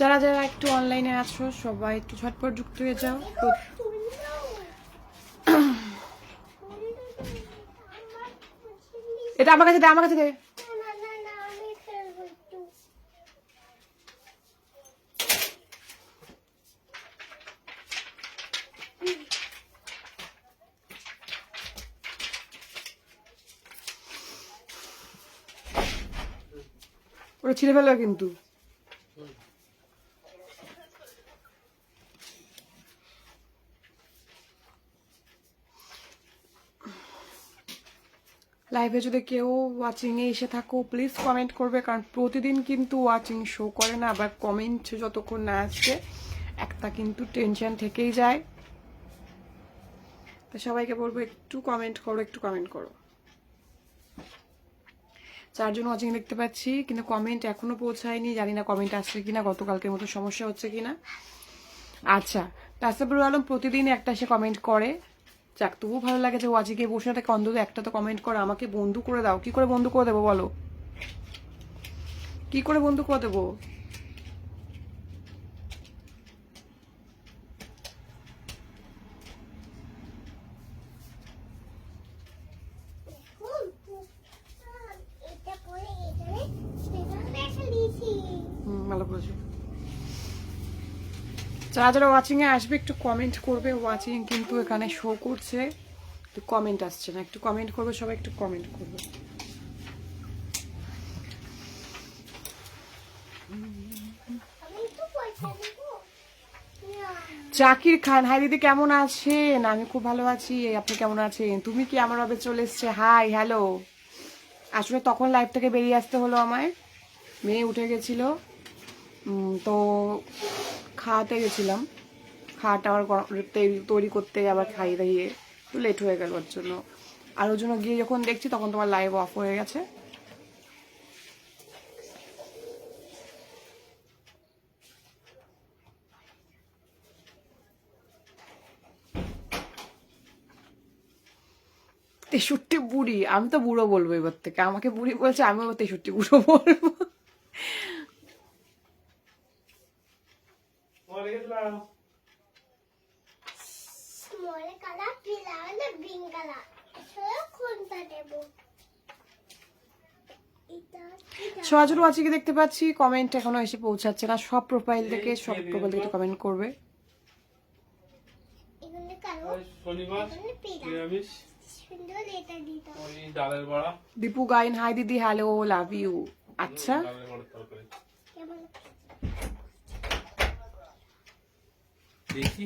যারা যারা একটু অনলাইনে আছো, সবাই একটু ঝটপট যুক্ত হয়ে যাও। এটা আমার কাছে দে আমার কাছে দে। ওটা ছিঁড়ে ফেলবে কিন্তু। লাইভে যদি কেউ ওয়াচিংয়ে এসে থাকো প্লিজ কমেন্ট করবে, কারণ প্রতিদিন কিন্তু ওয়াচিং শো করে না আবার কমেন্ট যতক্ষণ না আসছে একটা কিন্তু টেনশন থেকেই যায়। তো সবাইকে বলব, একটু কমেন্ট করো, একটু কমেন্ট করো। চারজন ওয়াচিং দেখতে পাচ্ছি, কিন্তু কমেন্ট এখনও পৌঁছায়নি, জানি না কমেন্ট আসছে কিনা, গতকালকের মতো সমস্যা হচ্ছে কিনা। আচ্ছা তাসাবুর আলম প্রতিদিন একটা সে কমেন্ট করে। যাক তবুও ভালো লাগে যে ওয়াজিকে বসে থাকে অন্তত একটা তো কমেন্ট করে আমাকে বন্ধু করে দাও। কি করে বন্ধু করে দেবো বলো? কি করে বন্ধু করে দেবো? ভালো বলেছ যারা যারা ওয়াচিং এ আসবে, একটু কমেন্ট করবে ওয়াচিং কিন্তু এখানে শো করছে। একটু কমেন্ট আসছে না, একটু কমেন্ট করবে, সবাই একটু কমেন্ট করবে। জাকির খান, হাই দিদি কেমন আছেন? আমি খুব ভালো আছি, আপনি কেমন আছেন? তুমি কি আমার ভাবে চলে এসছে? হাই হ্যালো আসলে তখন লাইভ থেকে বেরিয়ে আসতে হলো আমায়। মেয়ে উঠে গেছিল। তো খাওয়াতে গেছিলাম। খাওয়াটা আবার তৈরি- করতে আবার খাইয়ে দাইয়ে একটু লেট হয়ে গেল ওর জন্য। আর ওর জন্য গিয়ে যখন দেখছি তখন তোমার লাইভ অফ হয়ে গেছে। তেষট্টি বুড়ি, আমি তো বুড়ো বলব এবার থেকে। আমাকে বুড়ি বলছে আমি আবার তেষট্টি বুড়ো বলব। স্মল কালার পিলা মানে গ্রিন কালার আসলে কোনটা দেব? এটা এটা। সরাসরি ওয়াচিকে দেখতে পাচ্ছি কমেন্ট এখনও এসে পৌঁছাচ্ছে না। সব প্রোফাইল থেকে সব প্রোফাইল থেকে কমেন্ট করবে। দীপু গাইন হাই দিদি হ্যালো লাভ ইউ আচ্ছা ডালের বড়া তরকারি কেমন দেখি।